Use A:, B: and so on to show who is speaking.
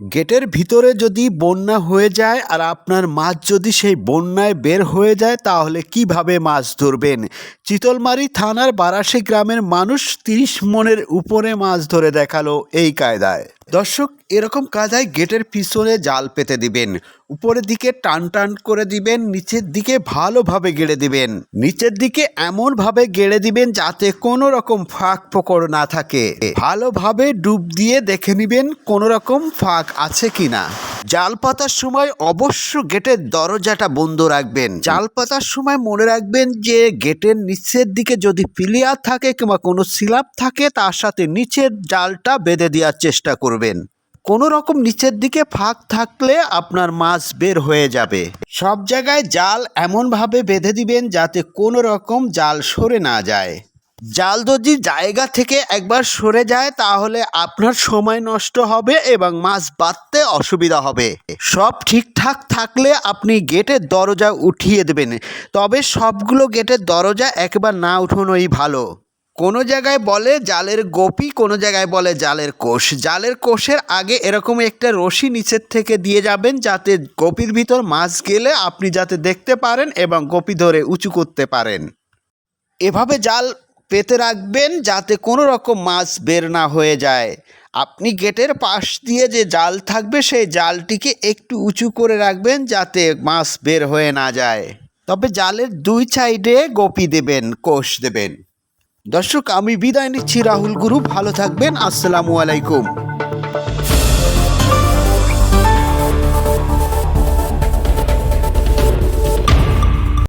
A: গেটের ভিতরে যদি বন্যা হয়ে যায় আর আপনার মাছ যদি সেই বন্যায় বের হয়ে যায়, তাহলে কীভাবে মাছ ধরবেন? চিতলমারি থানার বারাসি গ্রামের মানুষ তিরিশ মনের উপরে মাছ ধরে দেখাল এই কায়দায়। দর্শক, এরকম কাজায় গেটের পিছনে জাল পেতে দিবেন। উপরের দিকে টান টান করে দিবেন, নিচের দিকে ভালোভাবে গেড়ে দিবেন। নিচের দিকে এমনভাবে গেড়ে দিবেন যাতে কোনো রকম ফাঁক পোকর না থাকে। ভালোভাবে ডুব দিয়ে দেখে নিবেন কোনো রকম ফাঁক আছে কিনা। জাল পাতার সময় অবশ্য গেটের দরজাটা বন্ধ রাখবেন। জাল পাতার সময় মনে রাখবেন যে গেটের নিচের দিকে যদি পিলিয়ার থাকে কিংবা কোনো সিলাপ থাকে, তার সাথে নিচের জালটা বেঁধে দেওয়ার চেষ্টা করবেন। কোনো রকম নিচের দিকে ফাঁক থাকলে আপনার মাছ বের হয়ে যাবে। সব জায়গায় জাল এমনভাবে বেঁধে দিবেন যাতে কোনো রকম জাল সরে না যায়। জাল যদি জায়গা থেকে একবার সরে যায়, তাহলে আপনার সময় নষ্ট হবে এবং মাছ বাঁধতে অসুবিধা হবে। সব ঠিকঠাক থাকলে আপনি গেটের দরজা উঠিয়ে দেবেন। তবে সবগুলো গেটের দরজা একবার না উঠানোই ভালো। কোনো জায়গায় বলে জালের গোপি, কোনো জায়গায় বলে জালের কোষ। জালের কোষের আগে এরকম একটা রশি নিচের থেকে দিয়ে যাবেন, যাতে গোপির ভিতর মাছ গেলে আপনি যাতে দেখতে পারেন এবং গোপি ধরে উঁচু করতে পারেন। এভাবে জাল পেতে রাখবেন যাতে কোনো রকম মাছ বের না হয়ে যায়। আপনি গেটের পাশ দিয়ে যে জাল থাকবে, সেই জালটিকে একটু উঁচু করে রাখবেন যাতে মাছ বের হয়ে না যায়। তবে জালের দুই সাইডে গোপি দেবেন, কোষ দেবেন। দর্শক, আমি বিদায় নিচ্ছি রাহুল গুরু। ভালো থাকবেন। আসসালামু আলাইকুম।